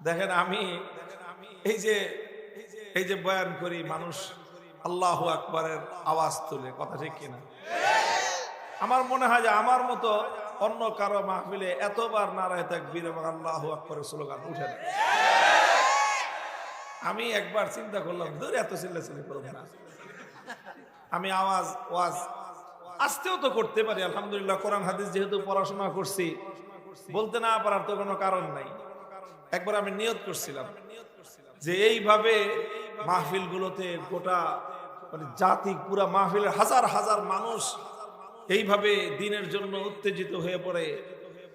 দেখেন আমি এই যে এই যে বয়ান করি, মানুষ আল্লাহ আকবরের আওয়াজ তুলে, কথা ঠিক কিনা? আমার মনে হয় যে আমার মতো অন্য কারও মাহফিলে এতবার নারায় তাকবীর এবং আল্লাহ আকবরের স্লোগান উঠে না। আমি একবার চিন্তা করলাম দূর এত চিল্লাচিল্লি করব না। আমি আওয়াজ, ওয়াজ আসতেও তো করতে পারি, আলহামদুলিল্লাহ, কোরআন হাদিস যেহেতু পড়াশোনা করছি, বলতে না পারার তো কোনো কারণ নাই। একবার আমি নিয়ত করছিলাম যে এইভাবে মাহফিলগুলোতে গোটা মানে জাতি, পুরা মাহফিলের হাজার হাজার মানুষ এইভাবে দিনের জন্য উত্তেজিত হয়ে পড়ে,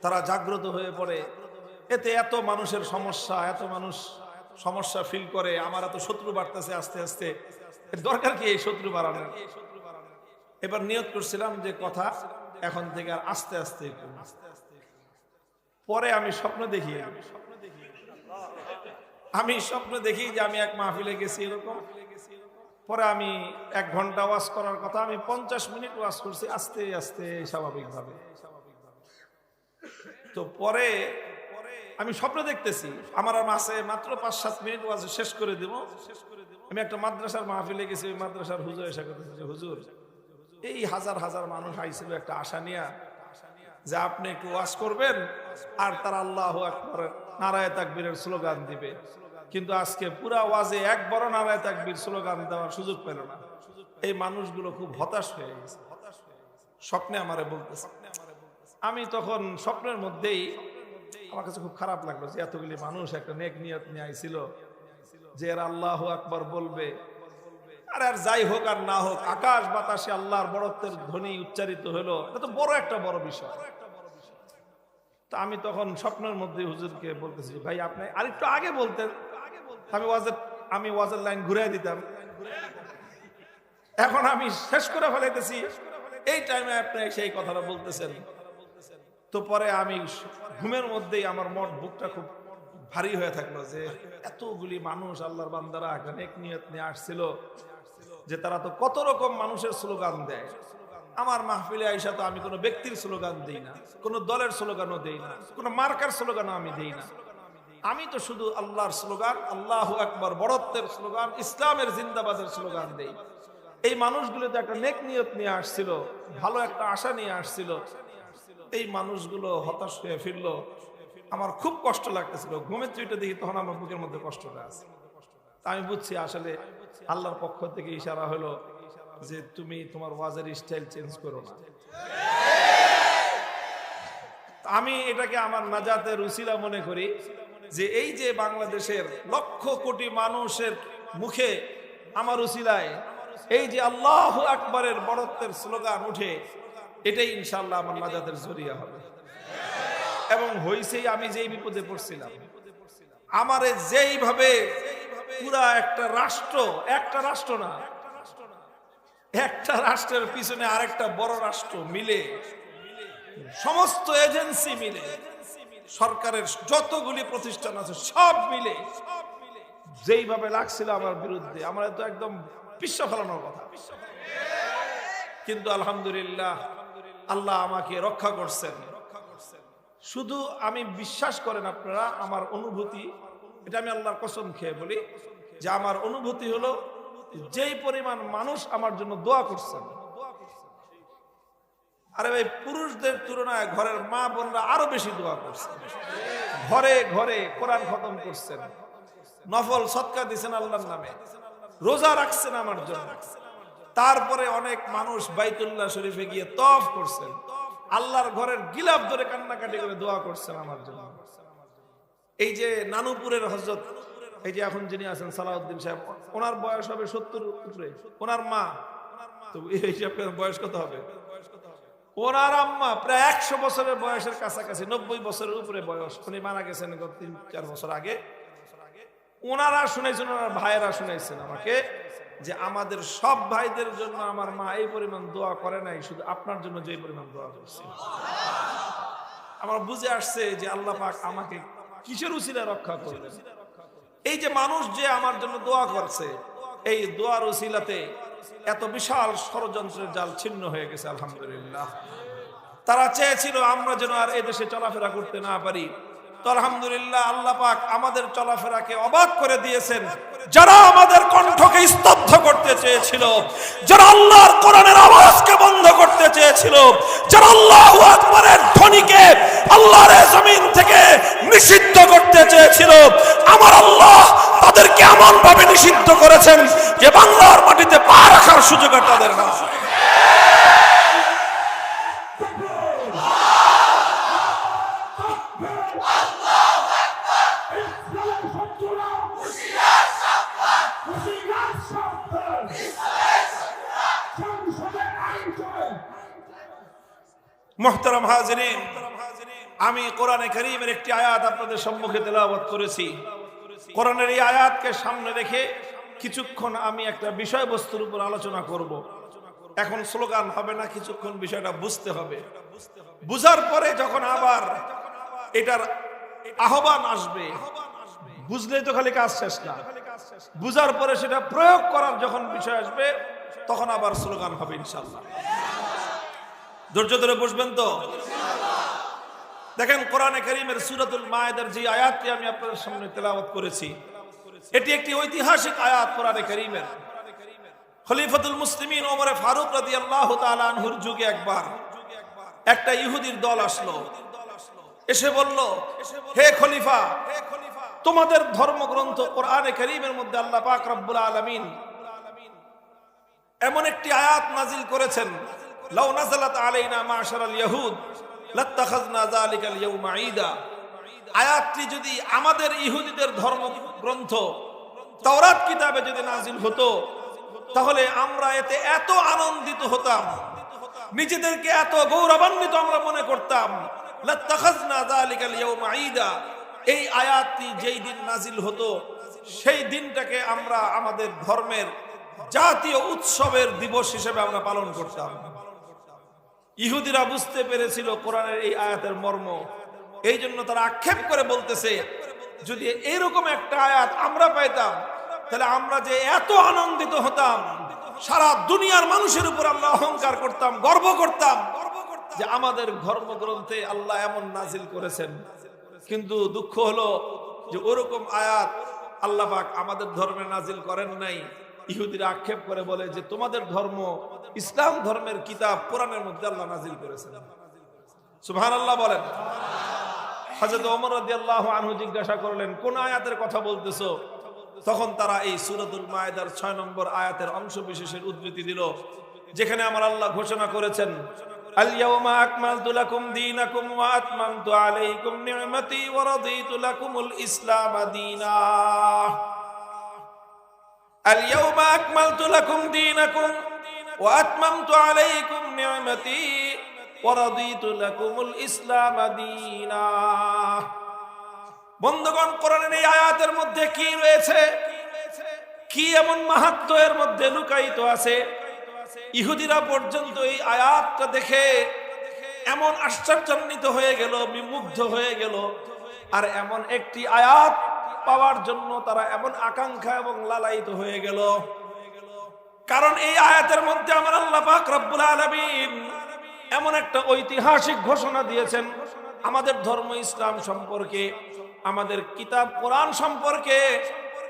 তারা জাগ্রত হয়ে পড়ে। এতে এত মানুষের সমস্যা, এত মানুষ সমস্যা ফিল করে, আমার এত শত্রু বাড়তেছে আস্তে আস্তে। দরকার কি এই শত্রু বাড়ানোর? এবার নিয়ত করছিলাম যে কথা এখন থেকে আর আস্তে আস্তে। পরে আমি স্বপ্ন দেখি আমি স্বপ্ন দেখি যে আমি এক মাহফিলে গেছি এরকম। পরে আমি এক ঘণ্টা ওয়াশ করার কথা, আমি পঞ্চাশ মিনিট ওয়াজ করছি আস্তে আস্তে স্বাভাবিকভাবে। তো পরে আমি স্বপ্ন দেখতেছি, আমার মাসে মাত্র পাঁচ সাত মিনিট ওয়াজ শেষ করে দিব। আমি একটা মাদ্রাসার মাহফিলে গেছি, ওই মাদ্রাসার হুজুর এসে যে, হুজুর, এই হাজার হাজার মানুষ আইছিল একটা আশা নিয়া যে আপনি একটু ওয়াশ করবেন, আর তারা আল্লাহ একবার নারায় তাকবীরের স্লোগান দিবে। কিন্তু আজকে পুরা ওয়াজে একবারও নারায় তাকবীর স্লোগান দেওয়ার সুযোগ পেল না। এই মানুষগুলো খুব হতাশ হয়ে গেছে। স্বপ্নে আমারে বলতেছে। আমি তখন স্বপ্নের মধ্যেই আমার কাছে খুব খারাপ লাগল যে এতগুলি মানুষ একটা নেক নিয়ত নিয়ে আইছিল, যে এরা আল্লাহ আকবর বলবে। আর আর যাই হোক আর না হোক, আকাশ বাতাসে আল্লাহর বড়ত্বের ধ্বনি উচ্চারিত হলো। এটা তো বড় একটা বড় বিষয়। তো আমি তখন স্বপ্নের মধ্যে হুজুরকে বলতেছি, ভাই, আপনি আরেকটু আগে বলতেন। আমি ওয়াজের আমি ওয়াজের লাইন ঘুরে দিতাম। এখন আমি শেষ করে ফেলাইতেছি। এই টাইমে আপনি সেই কথাটা বলতেছেন। তো পরে আমি ঘুমের মধ্যেই আমার মন, বুকটা খুব ভারী হয়ে থাকল যে, এতগুলি মানুষ আল্লাহর বান্দারা একটা নেক নিয়ত নিয়ে আসছিল। যে তারা তো কত রকম মানুষের স্লোগান দেয়। আমার মাহফিলে আইসা তো আমি কোনো ব্যক্তির স্লোগান দিই না, কোনো দলের স্লোগানও দেই না, কোনো মার্কার স্লোগানও আমি দেই না। আমি তো শুধু আল্লাহর স্লোগান, আল্লাহ একবার বড়ত্বের স্লোগান, ইসলামের জিন্দাবাদের স্লোগান দেই। এই মানুষগুলো তো একটা নেক নিয়ত নিয়ে আসছিল, ভালো একটা আশা নিয়ে আসছিল। এই মানুষগুলো হতাশ হয়ে ফিরলো। আমার খুব কষ্ট লাগতেছিল। ঘুমের চুইটা দেখি তখন আমার বুকের মধ্যে কষ্টটা আছে। আমি বুঝছি আসলে আল্লাহর পক্ষ থেকে ইশারা হলো যে তুমি তোমার ওয়াজের স্টাইল চেঞ্জ করো না। আমি এটাকে আমার নাজাতের রুসিলা মনে করি যে এই যে বাংলাদেশের লক্ষ কোটি মানুষের মুখে আমার উসিলায় এই যে আল্লাহ আকবরের বড়ত্বের স্লোগান উঠে, এটাই ইনশাল্লাহ আমার নাজাতের জরিয়া হবে। এবং হইছেই আমি যেই বিপদে পড়ছিলাম, আমারে যেইভাবে পুরা একটা রাষ্ট্র একটা রাষ্ট্র না। একটা রাষ্ট্রের পিছনে আরেকটা বড় রাষ্ট্র মিলে। সমস্ত এজেন্সি মিলে। সরকারের যতগুলি প্রতিষ্ঠান আছে সব মিলে। যেইভাবে লাগছিল আমার বিরুদ্ধে, আমার তো একদম বিশ্ব ফেলানোর কথা। কিন্তু আলহামদুলিল্লাহ, আল্লাহ আমাকে রক্ষা করছেন। শুধু আমি বিশ্বাস করেন আপনারা, আমার অনুভূতি এটা আমি আল্লাহর কসম খেয়ে বলি যে আমার অনুভূতি হলো যেই পরিমাণ মানুষ আমার জন্য দোয়া করছেন আরে ভাই, পুরুষদের তুলনায় ঘরের মা বোনরা আরও বেশি দোয়া করছেন ঘরে ঘরে কোরআন খতম করছেন। নফল সৎকা দিছেন আল্লাহর নামে। রোজা রাখছেন আমার জন্য। তারপরে অনেক মানুষ বাইতুল্লাহ শরীফে গিয়ে তফ করছেন। আল্লাহর ঘরের গিলাফ ধরে কান্নাকাটি করে দোয়া করছেন আমার জন্য। এই যে নানুপুরের হজরত, এই যে এখন যিনি আছেন সালাউদ্দিন সাহেব, ওনার বয়স হবে সত্তর উপরে। ওনার মা এই বয়স কত হবে? ওনার আম্মা প্রায় একশো বছরের বয়সের কাছাকাছি, নব্বই বছরের উপরে বয়স। উনি মারা গেছেন গত তিন, চার বছর আগে। ওনারা শুনেছেন, ওনার ভাইয়েরা শুনেছেন আমাকে যে আমাদের সব ভাইদের জন্য আমার মা এই পরিমাণ দোয়া করে নাই, শুধু আপনার জন্য যে পরিমাণ দোয়া করছে। আমার বুঝে আসছে যে আল্লাহ পাক আমাকে কিসের উচিলা রক্ষা করবে? এই যে মানুষ যে আমার জন্য দোয়া করছে, এই দোয়ার উসিলাতে এত বিশাল ষড়যন্ত্রের জাল ছিন্ন হয়ে গেছে, আলহামদুলিল্লাহ। তারা চেয়েছিল আমরা যেন আর এদেশে চলাফেরা করতে না পারি। তো আলহামদুলিল্লাহ আল্লাহ পাক আমাদের চলাফেরাকে অবাক করে দিয়েছেন। যারা আমাদের কণ্ঠকে স্তব্ধ করতে চেয়েছিল, যারা আল্লাহর কোরআনের আওয়াজকে বন্ধ করতে চেয়েছিল, যারা আল্লাহু আকবারের ধ্বনিকে আল্লাহর জমিন থেকে নিষিদ্ধ করতে চেয়েছিল, আমার আল্লাহ তাদেরকে এমন ভাবে নিষিদ্ধ করেছেন যে বাংলার মাটিতে পা রাখার সুযোগ তাদের না মোহতারাম হাজরিন, আমি কোরআনে করিমের একটি আয়াত আপনাদের সম্মুখে তেলাওয়াত করেছি। কোরআনের এই আয়াতকে সামনে রেখে কিছুক্ষণ আমি একটা বিষয়বস্তুর উপর আলোচনা করব। এখন স্লোগান হবে না, কিছুক্ষণ বিষয়টা বুঝতে হবে। বুঝার পরে যখন আবার এটার আহ্বান আসবে বুঝলেই তো খালি কাজ শেষ না। বুঝার পরে সেটা প্রয়োগ করার যখন বিষয় আসবে, তখন আবার স্লোগান হবে ইনশাল্লাহ ধৈর্য ধরে বসবেন তো? দেখেন কোরআনে করিমের সুরাতুল মায়েদের যে আয়াতটি আমি আপনাদের সামনে তেলাওয়াত করেছি, এটি একটি ঐতিহাসিক আয়াত কোরআনে করিমের। খলিফাতুল মুসলিমিন ওমরে ফারুক রাদিয়াল্লাহু তাআলা আনহুর যুগে একবার একটা ইহুদির দল আসলো। এসে বলল, হে খলিফা তোমাদের ধর্মগ্রন্থ কোরআনে করিমের মধ্যে আল্লাহ পাক রব্বুল আলামিন এমন একটি আয়াত নাজিল করেছেন, লাউ নাজালাত আলাইনা মাশারাল ইয়াহুদ, লাত্তাখাযনা যালিকাল ইয়াউমা ঈদা। আয়াতটি যদি আমাদের ইহুদিদের ধর্মগ্রন্থ, তাওরাত কিতাবে যদি নাজিল হতো, তাহলে আমরা এতে এত আনন্দিত হতাম, নিজেদেরকে এত গৌরবান্বিত আমরা মনে করতাম, লাত্তাখাযনা যালিকাল ইয়াউমা ঈদা। এই আয়াতটি যেই দিন নাজিল হতো, সেই দিনটাকে আমরা আমাদের ধর্মের জাতীয় উৎসবের দিবস হিসেবে আমরা পালন করতাম। ইহুদিরা বুঝতে পেরেছিল কোরআনের এই আয়াতের মর্ম। এই জন্য তারা আক্ষেপ করে বলতেছে, যদি এইরকম একটা আয়াত আমরা পাইতাম, তাহলে আমরা যে এত আনন্দিত হতাম, সারা দুনিয়ার মানুষের উপর আমরা অহংকার করতাম, গর্ব করতাম যে আমাদের ধর্মগ্রন্থে আল্লাহ এমন নাজিল করেছেন। কিন্তু দুঃখ হলো যে ওরকম আয়াত আল্লাহ পাক আমাদের ধর্মে নাজিল করেন নাই। ইহুদিরা আক্ষেপ করে বলে যে তোমাদের ধর্ম ইসলাম ধর্মের কিতাব কোরআনের মধ্যে আল্লাহ নাজিল করেছেন। সুবহান আল্লাহ বলেন। হযরত ওমর রাদিয়াল্লাহু আনহু জিজ্ঞাসা করলেন, কোন আয়াতের কথা বলতেছো? তখন তারা এই সূরাতুল মায়েদার 6 নম্বর আয়াতের অংশ বিশেষের উদ্ধৃতি দিল, যেখানে আমার আল্লাহ ঘোষণা করেছেন اليوم أكملت لكم دينكم وأتممت عليكم نعمتي ورضيت لكم الإسلام دينا اليوم أكملت لكم دينكم وأتممت عليكم نعمتي ورضيت لكم الإسلام دينا বন্ধুগণ কোরআনের এই আয়াতের মধ্যে কি রয়েছে কি এমন মাহাত্ম এর মধ্যে লুকায়িত আছে ইহুদিরা পর্যন্ত এই আয়াতটা দেখে এমন আশ্চর্যান্বিত হয়ে গেল, বিমুগ্ধ হয়ে গেল। আর এমন একটি আয়াত পাওয়ার জন্য তারা এমন আকাঙ্ক্ষা এবং লালায়িত হয়ে গেল। কারণ এই আয়াতের মধ্যে আমার আল্লাহ পাক রব্বুল আলামিন এমন একটা ঐতিহাসিক ঘোষণা দিয়েছেন, আমাদের ধর্ম ইসলাম সম্পর্কে, আমাদের কিতাব কোরআন সম্পর্কে,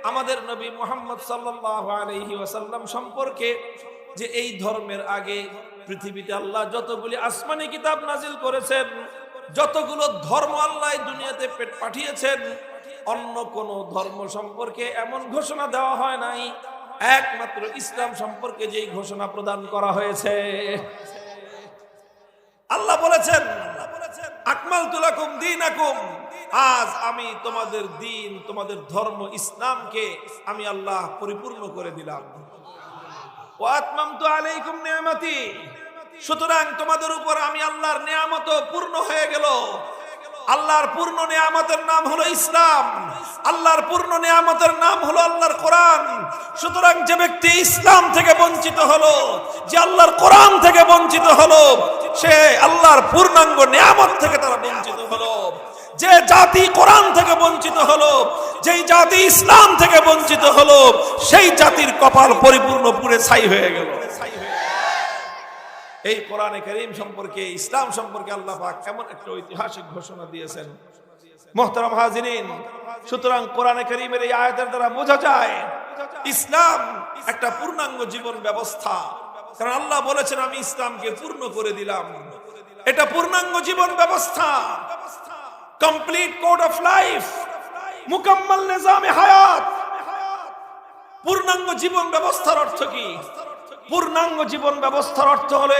আমাদের নবী মোহাম্মদ সাল্লাল্লাহু আলাইহি ওয়াসাল্লাম সম্পর্কে। যে এই ধর্মের আগে পৃথিবীতে আল্লাহ যতগুলি আসমানি কিতাব নাজিল করেছেন, যতগুলো ধর্ম আল্লাহ দুনিয়াতে পেট পাঠিয়েছেন, অন্য কোন ধর্ম সম্পর্কে এমন ঘোষণা দেওয়া হয় নাই। একমাত্র ইসলাম সম্পর্কে যেই ঘোষণা প্রদান করা হয়েছে। আল্লাহ বলেছেন আকমাল তুলাকুম দিন আকুম আজ আমি তোমাদের দিন, তোমাদের ধর্ম, ইসলামকে আমি আল্লাহ পরিপূর্ণ করে দিলাম। ওয়াতমামতু আলাইকুম নিয়ামতি। সুতরাং তোমাদের উপর আমি আল্লাহর নিয়ামত পূর্ণ হয়ে গেল। আল্লাহর পূর্ণ নিয়ামতের নাম হলো ইসলাম। আল্লাহর পূর্ণ নিয়ামতের নাম হলো আল্লাহর কোরআন। সুতরাং যে ব্যক্তি ইসলাম থেকে বঞ্চিত হলো, যে আল্লাহর কোরআন থেকে বঞ্চিত হলো, সে আল্লাহর পূর্ণাঙ্গ নিয়ামত থেকে তারা বঞ্চিত হলো। যে জাতি কোরআন থেকে বঞ্চিত হলো, যেই জাতি ইসলাম থেকে বঞ্চিত হলো, সেই জাতির কপাল পরিপূর্ণ পুরে ছাই হয়ে গেল। এই কোরআনে করিম সম্পর্কে, ইসলাম সম্পর্কে আল্লাহ পাক এমন একটা ঐতিহাসিক ঘোষণা দিয়েছেন। মোহতারাম হাজিরিন, সুতরাং কোরআনে করিমের এই আয়াতের দ্বারা বোঝা যায়, ইসলাম একটা পূর্ণাঙ্গ জীবন ব্যবস্থা। কারণ আল্লাহ বলেছেন, আমি ইসলামকে পূর্ণ করে দিলাম। এটা পূর্ণাঙ্গ জীবন ব্যবস্থা। কমপ্লিট কোড অফ লাইফ মুকাম্মাল নিজামে হায়াত পূর্ণাঙ্গ জীবন ব্যবস্থার অর্থ কি পূর্ণাঙ্গ জীবন ব্যবস্থার অর্থ হলো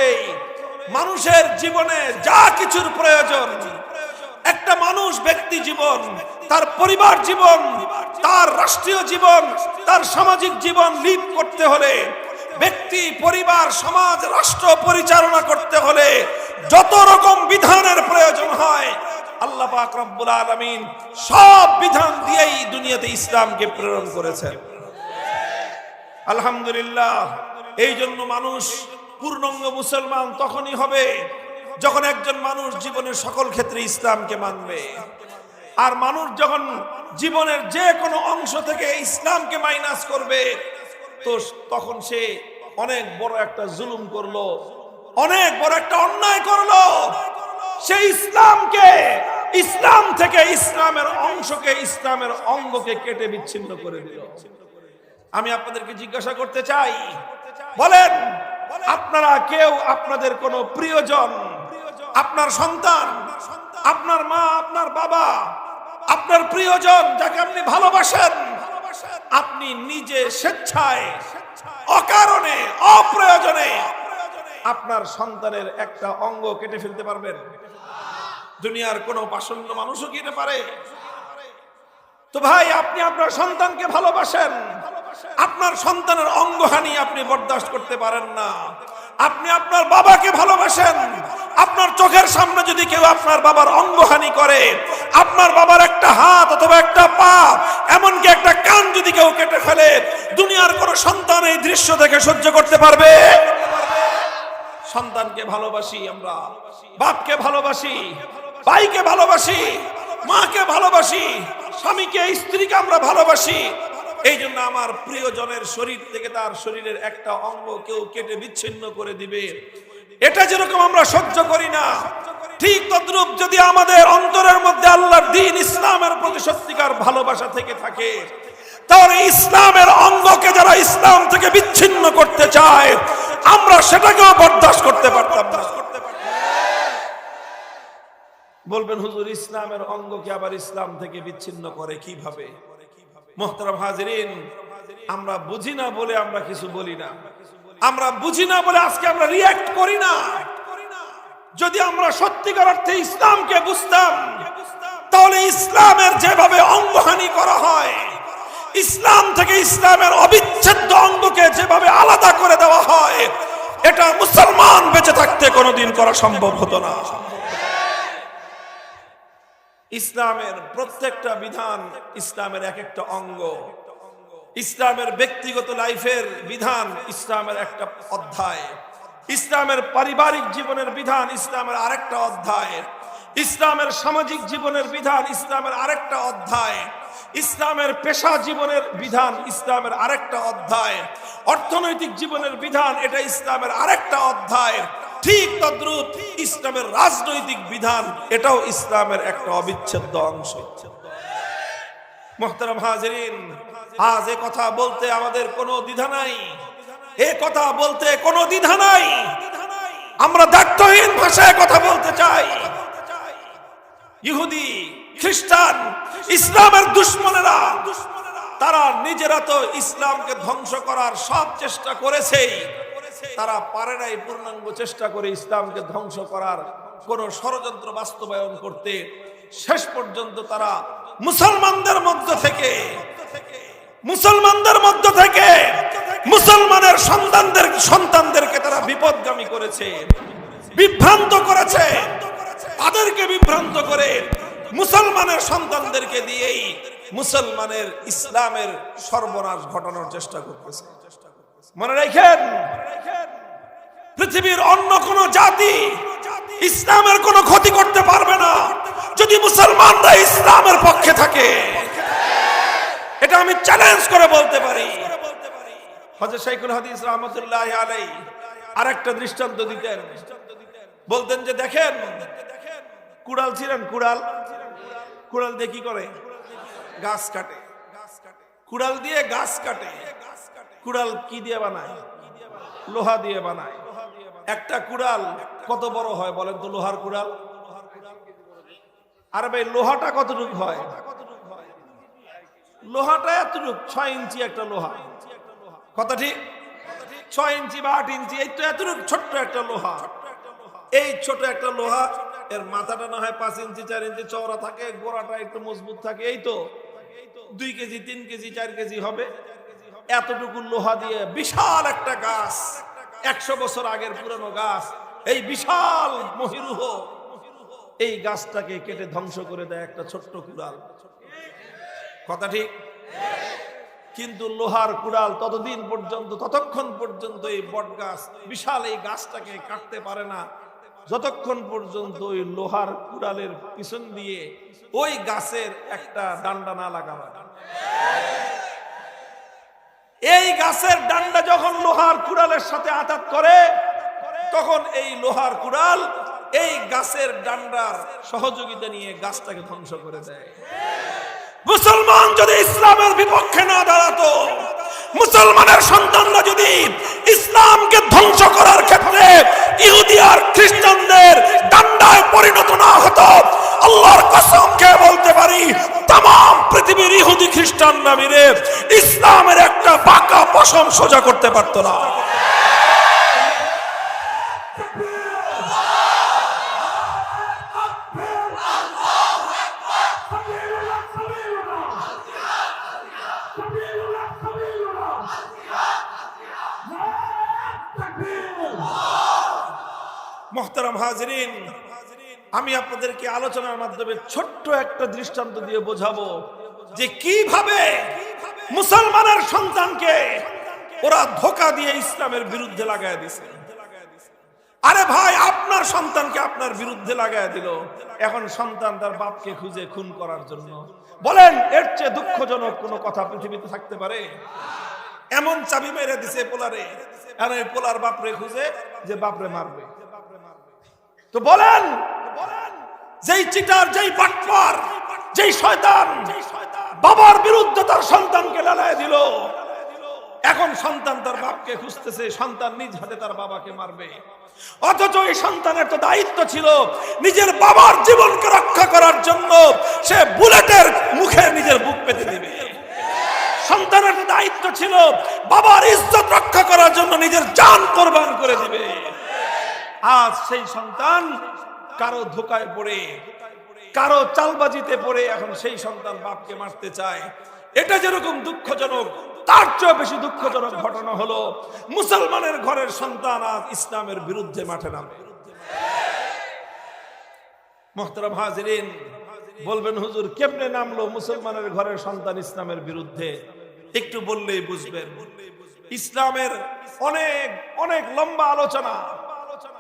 মানুষের জীবনে যা কিছুর প্রয়োজন একটা মানুষ ব্যক্তি জীবন তার পরিবার জীবন তার রাষ্ট্রীয় জীবন তার সামাজিক জীবন লিড করতে হলে ব্যক্তি পরিবার সমাজ রাষ্ট্র পরিচালনা করতে হলে যত রকম বিধানের প্রয়োজন হয় আল্লাহ পাক রব্বুল আলামিন সব বিধান দিয়েই দুনিয়াতে ইসলামকে প্রেরণ করেছেন। আলহামদুলিল্লাহ এই জন্য মানুষ পূর্ণাঙ্গ মুসলমান তখনই হবে যখন একজন মানুষ জীবনের সকল ক্ষেত্রে ইসলামকে মানবে। আর মানুষ যখন জীবনের যে কোনো অংশ থেকে ইসলামকে মাইনাস করবে, তো তখন সে অনেক বড় একটা জুলুম করল, অনেক বড় একটা অন্যায় করল। সে ইসলামকে, ইসলাম থেকে ইসলামের অংশকে, ইসলামের অঙ্গকে কেটে বিচ্ছিন্ন করে দিল। আমি আপনাদেরকে জিজ্ঞাসা করতে চাই, বলেন, আপনারা কেউ আপনাদের কোনো প্রিয়জন, আপনার সন্তান, আপনার মা, আপনার বাবা, আপনার প্রিয়জন যাকে আপনি ভালোবাসেন, আপনি নিজে স্বেচ্ছায়, অকারণে, অপ্রয়োজনে আপনার সন্তানের একটা অঙ্গ কেটে ফেলতে পারবেন। দুনিয়ার কোনো পাষণ্ড মানুষও কেটে পারে? তো ভাই, আপনি আপনার সন্তানকে ভালোবাসেন। আপনার সন্তানের অঙ্গহানি আপনি বরদাস্ত করতে পারেন না। আপনি আপনার বাবাকে ভালোবাসেন। আপনার চোখের সামনে যদি কেউ আপনার বাবার অঙ্গহানি করে, আপনার বাবার একটা হাত অথবা একটা পা, এমনকি একটা কান যদি কেউ কেটে ফেলে, দুনিয়ার কোন সন্তান এই দৃশ্য দেখে সহ্য করতে পারবে? সন্তানকে ভালোবাসি আমরা, বাপকে ভালোবাসি। ভাইকে ভালোবাসি, মাকে ভালোবাসি, স্বামীকে, স্ত্রীকে আমরা ভালোবাসি। এই জন্য আমার প্রিয়জনের শরীর থেকে তার শরীরের একটা অঙ্গ কেউ কেটে বিচ্ছিন্ন করে দিবে। এটা যেরকম আমরা সহ্য করি না, ঠিক তদ্রুপ যদি আমাদের অন্তরের মধ্যে আল্লাহর দিন ইসলামের প্রতি সত্যিকার ভালোবাসা থেকে থাকে, তাহলে ইসলামের অঙ্গকে যারা ইসলাম থেকে বিচ্ছিন্ন করতে চায়, আমরা সেটাকেও বরদাস্ত করতে পারতাম না। বলবেন, হুজুর, ইসলামের অঙ্গকে আবার ইসলাম থেকে বিচ্ছিন্ন করে কীভাবে? মোহতারাম হাজিরিন, আমরা বুঝি না বলে আমরা কিছু বলি না। আমরা বুঝি না বলে আজকে আমরা রিয়াক্ট করি না। যদি আমরা সত্যিকার অর্থে ইসলামকে বুঝতাম, তাহলে ইসলামের যেভাবে অঙ্গহানি করা হয়, ইসলাম থেকে ইসলামের অবিচ্ছেদ্য অঙ্গকে যেভাবে আলাদা করে দেওয়া হয়, এটা মুসলমান বেঁচে থাকতে কোনোদিন করা সম্ভব হতো না। ইসলামের প্রত্যেকটা বিধান ইসলামের এক একটা অঙ্গ। ইসলামের ব্যক্তিগত লাইফের বিধান ইসলামের একটা অধ্যায়। ইসলামের পারিবারিক জীবনের বিধান ইসলামের আরেকটা অধ্যায়। ইসলামের সামাজিক জীবনের বিধান ইসলামের আরেকটা অধ্যায়। ইসলামের পেশা জীবনের বিধান ইসলামের আরেকটা অধ্যায়। অর্থনৈতিক জীবনের বিধান এটা ইসলামের আরেকটা অধ্যায়। ঠিক তদ্রুপ ইসলামের রাজনৈতিক বিধান, এটাও ইসলামের একটা অবিচ্ছেদ্য অংশ। মোহতারাম হাজরিন, আজ এ কথা বলতে আমাদের কোনো দ্বিধা নাই। এ কথা বলতে কোনো দ্বিধা নাই। আমরা দায়িত্বহীন ভাষায় কথা বলতে চাই। ইহুদি, খ্রিস্টান, ইসলামের দুশ্মনেরা, তারা নিজেরা তো ইসলামকে ধ্বংস করার সব চেষ্টা করেছেই। তারা পারে নাই পূর্ণাঙ্গ চেষ্টা করে ইসলামকে ধ্বংস করার কোন ষড়যন্ত্র বাস্তবায়ন করতে। শেষ পর্যন্ত তারা মুসলমানদের মধ্য থেকে, মুসলমানদের মধ্য থেকে মুসলমানের সন্তানদের, সন্তানদেরকে তারা বিপদগামী করেছে, বিভ্রান্ত করেছে। তাদেরকে বিভ্রান্ত করে মুসলমানের সন্তানদেরকে দিয়েই মুসলমানের ইসলামের সর্বনাশ ঘটানোর চেষ্টা করতেছে। মনে রাখেন? পৃথিবীর অন্য কোন জাতি ইসলামের কোনো ক্ষতি করতে পারবে না। যদি মুসলমানরা ইসলামের পক্ষে থাকে, এটা আমি চ্যালেঞ্জ করে বলতে পারি। আলাই আরেকটা দৃষ্টান্ত বলতেন যে, দেখেন, কুড়াল ছিলেন কুড়াল। কুড়াল দিয়ে কি করে? গাছ কাটে। কুড়াল দিয়ে গাছ কাটে। কুড়াল কি দিয়ে বানায়? লোহা দিয়ে বানায়। একটা কুড়াল কত বড় হয় বলেন তো লোহার কুড়াল? আরে ভাই, লোহাটা কতটুকু হয়? লোহাটা এতটুক, ছয় ইঞ্চি একটা লোহা। কথা ঠিক? ছয় ইঞ্চি বা আট ইঞ্চি, এই তো এতটুক ছোট্ট একটা লোহা। এই ছোট একটা লোহা, এর মাথাটা না হয় পাঁচ ইঞ্চি, চার ইঞ্চি, চওড়া থাকে, গোড়াটা একটু মজবুত থাকে, এই তো। দুই কেজি, তিন কেজি, চার কেজি হবে। এতটুকু লোহা দিয়ে বিশাল একটা গাছ। একশো বছর আগের পুরনো গাছ, এই বিশাল মহিরুহ, এই গাছটাকে কেটে ধ্বংস করে দেয় একটা ছোট্ট কুড়াল। কথা ঠিক? কিন্তু লোহার কুড়াল ততদিন পর্যন্ত, ততক্ষণ পর্যন্ত এই বট গাছ, বিশাল এই গাছটাকে কাটতে পারে না। যতক্ষণ পর্যন্ত ওই লোহার কুড়ালের পিছন দিয়ে ওই গাছের একটা ডান্ডা না লাগানো এই গাছের ডান্ডা যখন লোহার কুড়ালের সাথে আঘাত করে, তখন এই লোহার কুড়াল এই গাছের ডান্ডার সহযোগিতা নিয়ে গাছটাকে ধ্বংস করে দেয়। মুসলমান যদি ইসলামের বিপক্ষে না দাঁড়াতো, মুসলমানের সন্তানরা যদি ইসলামকে ধ্বংস করার ক্ষেত্রে ইহুদি আর খ্রিস্টানদের ডান্ডায় পরিণত না হতো, আল্লাহর কসম খেয়ে বলতে পারি তাম পৃথিবীর ইহুদি খ্রিস্টান নামিরে ইসলামের বাঁকা পশম সোজা করতে পারতো না। হাজরিন, আমি আপনাদেরকে আলোচনার মাধ্যমে ছোট্ট একটা দৃষ্টান্ত দিয়ে বোঝাবো যে কীভাবে মুসলমানের সন্তানকে ওরা ধোকা দিয়ে ইসলামের বিরুদ্ধে লাগায় দিছে। আরে ভাই, আপনার সন্তানকে আপনার বিরুদ্ধে লাগায় দিল। এখন সন্তান তার বাপকে খুঁজে খুন করার জন্য। বলেন, এর চেয়ে দুঃখজনক কোনো কথা পৃথিবীতে থাকতে পারে? এমন চাবি মেরে দিছে পোলারে। আর পোলার বাপরে খুঁজে যে বাপরে মারবে। তো বলেন, যেই চিটার, যেই বাটপার, যেই শয়তান, বাবার বিরুদ্ধে তার সন্তানকে লালায় দিল। এখন সন্তান তার বাপকে খুঁজতেছে, সন্তান নিজ হাতে তার বাবাকে মারবে। অথচ এই সন্তানের তো দায়িত্ব ছিল নিজের বাবার জীবনকে রক্ষা করার জন্য সে বুলেটের মুখে নিজের বুক পেতে দেবে। সন্তানের দায়িত্ব ছিল বাবার ইজ্জত রক্ষা করার জন্য নিজের জান কোরবান করে দিবে। আজ সেই সন্তান কারও ধোকায় পড়ে, কারও চালবাজিতে পড়ে, এখন সেই সন্তান বাপকে মারতে চায়। এটা যেরকম দুঃখজনক তার চেয়ে বেশি দুঃখজনক ঘটনা হলো, মুসলমানের ঘরের সন্তান আজ ইসলামের বিরুদ্ধে মাঠে নামে। মোহতারাম হাজরিন, বলবেন, হুজুর, কেমনে নামলো মুসলমানের ঘরের সন্তান ইসলামের বিরুদ্ধে? একটু বললেই বুঝবেন, ইসলামের অনেক অনেক লম্বা আলোচনা।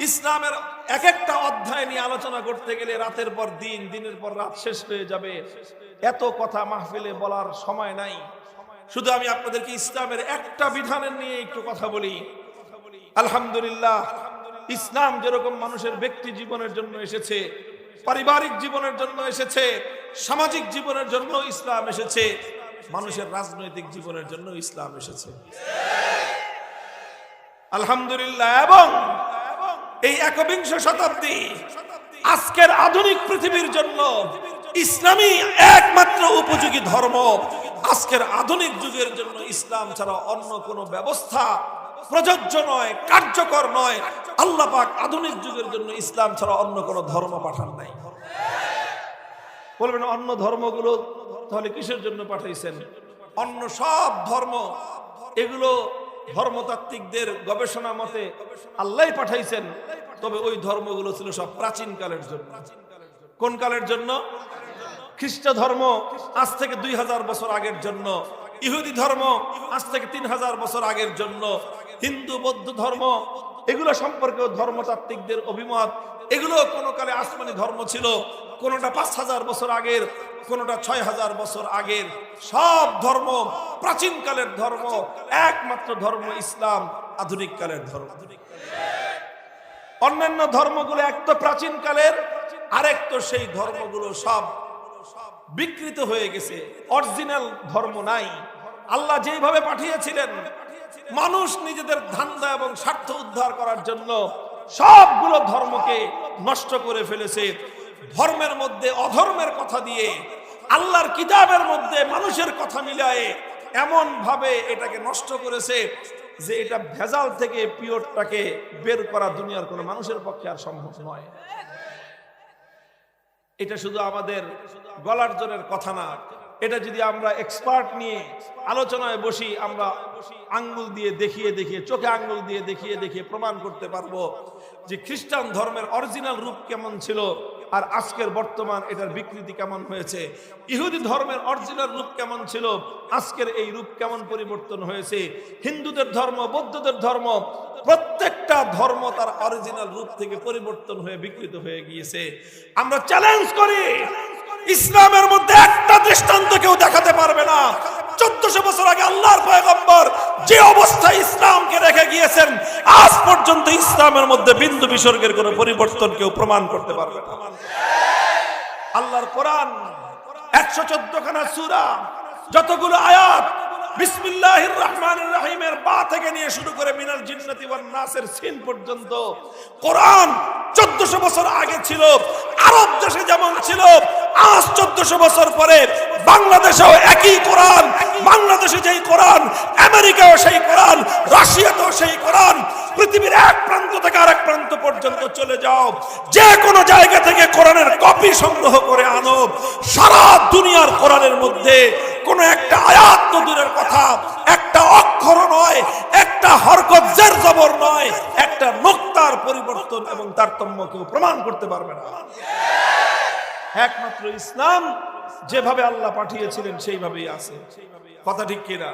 ইসলামের এক একটা অধ্যায় নিয়ে আলোচনা করতে গেলে রাতের পর দিন, দিনের পর রাত শেষ হয়ে যাবে। এত কথা মাহফিলে বলার সময় নাই। শুধু আমি আপনাদেরকে ইসলামের একটা বিধানের নিয়ে একটু কথা বলি। আলহামদুলিল্লাহ, ইসলাম যেরকম মানুষের ব্যক্তি জীবনের জন্য এসেছে, পারিবারিক জীবনের জন্য এসেছে, সামাজিক জীবনের জন্য ইসলাম এসেছে, মানুষের রাজনৈতিক জীবনের জন্য ইসলাম এসেছে। আলহামদুলিল্লাহ, এবং এই একবিংশ শতাব্দী আজকের আধুনিক পৃথিবীর জন্য ইসলামী একমাত্র উপযোগী ধর্ম। আজকের আধুনিক যুগের জন্য ইসলাম ছাড়া অন্য কোনো ব্যবস্থা প্রযোজ্য নয়, কার্যকর নয়। আল্লাহ পাক আধুনিক যুগের জন্য ইসলাম ছাড়া অন্য কোনো ধর্ম পাঠান নাই। বলবেন, অন্য ধর্মগুলো তাহলে কিসের জন্য পাঠাইছেন? অন্য সব ধর্ম, এগুলো ধর্মতাত্ত্বিকদের গবেষণা মতে আল্লাহ পাঠাইছেন। তবে ওই ধর্মগুলো ছিল সব প্রাচীন কালের জন্য। কোন কালের জন্য? খ্রিস্ট ধর্ম আজ থেকে দুই হাজার বছর আগের জন্য, ইহুদি ধর্ম আজ থেকে তিন হাজার বছর আগের জন্য, হিন্দু, বৌদ্ধ ধর্ম, এগুলো সম্পর্কেও ধর্মতাত্ত্বিকদের অভিমত। এগুলো কোনো কালে আসমানি ধর্ম ছিল, কোনোটা পাঁচ হাজার বছর আগের, কোনোটা ছয় হাজার বছর আগের। সব ধর্ম প্রাচীন কালের ধর্ম, একমাত্র ধর্ম ইসলাম, আধুনিক কালের ধর্ম। অন্যান্য ধর্মগুলো এক তো প্রাচীন কালের আরেক তো সেই ধর্মগুলো সব বিকৃত হয়ে গেছে। অরিজিনাল ধর্ম নাই। আল্লাহ যেইভাবে পাঠিয়েছিলেন, মানুষ নিজেদের ধান্দা এবং স্বার্থ উদ্ধার করার জন্য সবগুলো ধর্মকে নষ্ট করে ফেলেছে। ধর্মের মধ্যে অধর্মের কথা দিয়ে, আল্লাহর কিতাবের মধ্যে মানুষের কথা মিলায়ে এমন ভাবে এটাকে নষ্ট করেছে যে এটা ভেজাল থেকে পিওরটাকে বের করা দুনিয়ার কোনো মানুষের পক্ষে আর সম্ভব নয়। এটা শুধু আমাদের গলার জোরের কথা না। এটা যদি আমরা এক্সপার্ট নিয়ে আলোচনায় বসি, আমরা আঙ্গুল দিয়ে দেখিয়ে দেখিয়ে, চোখে আঙ্গুল দিয়ে দেখিয়ে দেখিয়ে প্রমাণ করতে পারব যে খ্রিস্টান ধর্মের অরিজিনাল রূপ কেমন ছিল আর আজকের বর্তমান এটার বিকৃতি কেমন হয়েছে। ইহুদি ধর্মের অরিজিনাল রূপ কেমন ছিল, আজকের এই রূপ কেমন পরিবর্তন হয়েছে। হিন্দুদের ধর্ম, বৌদ্ধদের ধর্ম, প্রত্যেকটা ধর্ম তার অরিজিনাল রূপ থেকে পরিবর্তন হয়ে বিকৃত হয়ে গিয়েছে। আমরা চ্যালেঞ্জ করি। ইসলামের মধ্যে একটা দৃষ্টান্ত কেউ দেখাতে পারবে না। চোদ্দশো বছর আগে আল্লাহর পয়গম্বর যে অবস্থায় ইসলামকে রেখে গিয়েছেন, আজ পর্যন্ত ইসলামের মধ্যে বিন্দু বিসর্গের কোনো পরিবর্তন কেউ প্রমাণ করতে পারবে না। আল্লাহর কোরআন একশো চোদ্দ খানা সুরা, যতগুলো আয়াত বিসমিল্লাহির রহমানির রহিমের বা থেকে নিয়ে শুরু করে মিনাল জিন্নাতি ওয়ান নাসের সিন পর্যন্ত, কোরআন 1400 বছর আগে ছিল, আরব দেশে যেমন ছিল আজ চোদ্দশো বছর পরে বাংলাদেশেও একই কোরআন, বাংলাদেশে যেই কোরআন, আমেরিকাও সেই কোরআন, রাশিয়াতেও সেই কোরআন, পৃথিবীর এক প্রান্ত থেকে আরেক প্রান্ত পর্যন্ত চলে যাও। যে কোনো জায়গা থেকে কোরআনের কপি সংগ্রহ করে আনো। সারা দুনিয়ার কোরআনের মধ্যে কোন একটা আয়াত তো দূরের কথা, একটা অক্ষর নয়, একটা হরকত জের জবর নয়, একটা নোক্তার পরিবর্তন এবং তারতম্য কেউ প্রমাণ করতে পারবে না। একমাত্র ইসলাম যেভাবে আল্লাহ পাঠিয়েছিলেন সেইভাবেই আছে। কথা ঠিক কিনা